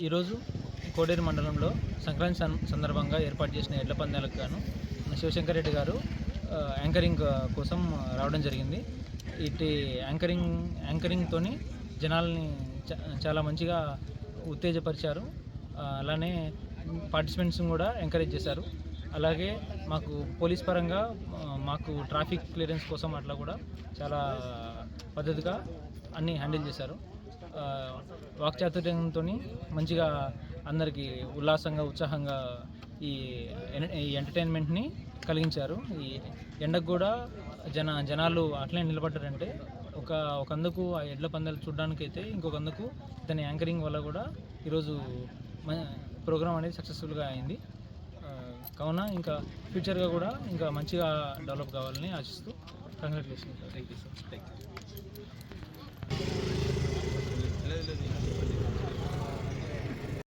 ఈరోజు కోడేరు మండలంలో సంక్రాంతి సందర్భంగా ఏర్పాటు చేసిన ఎడ్ల పందాలకు గాను శివశంకర్ రెడ్డి గారు యాంకరింగ్ కోసం రావడం జరిగింది. ఇటు యాంకరింగ్ యాంకరింగ్తోని జనాల్ని చ- చాలా మంచిగా ఉత్తేజపరిచారు. అలానే పార్టిసిపెంట్స్ని కూడా ఎంకరేజ్ చేశారు. అలాగే మాకు పోలీస్ పరంగా మాకు ట్రాఫిక్ క్లియరెన్స్ కోసం అట్లా కూడా చాలా పద్ధతిగా అన్నీ హ్యాండిల్ చేశారు. వాక్చాతుర్యంతో మంచిగా అందరికీ ఉల్లాసంగా ఉత్సాహంగా ఈ ఎన్- ఈ ఎంటర్టైన్మెంట్ని కలిగించారు. ఈ ఎండకు కూడా జన జనాలు అట్లే నిలబడ్డారంటే ఒక ఒకందుకు ఆ ఎడ్ల పందాలు చూడడానికి అయితే ఇంకొకందుకు ఇతని యాంకరింగ్ వల్ల కూడా ఈరోజు ప్రోగ్రామ్ అనేది సక్సెస్ఫుల్గా అయింది. కావున ఇంకా ఫ్యూచర్గా కూడా ఇంకా మంచిగా డెవలప్ కావాలని ఆశిస్తూ congratulation thank you sir. Thank you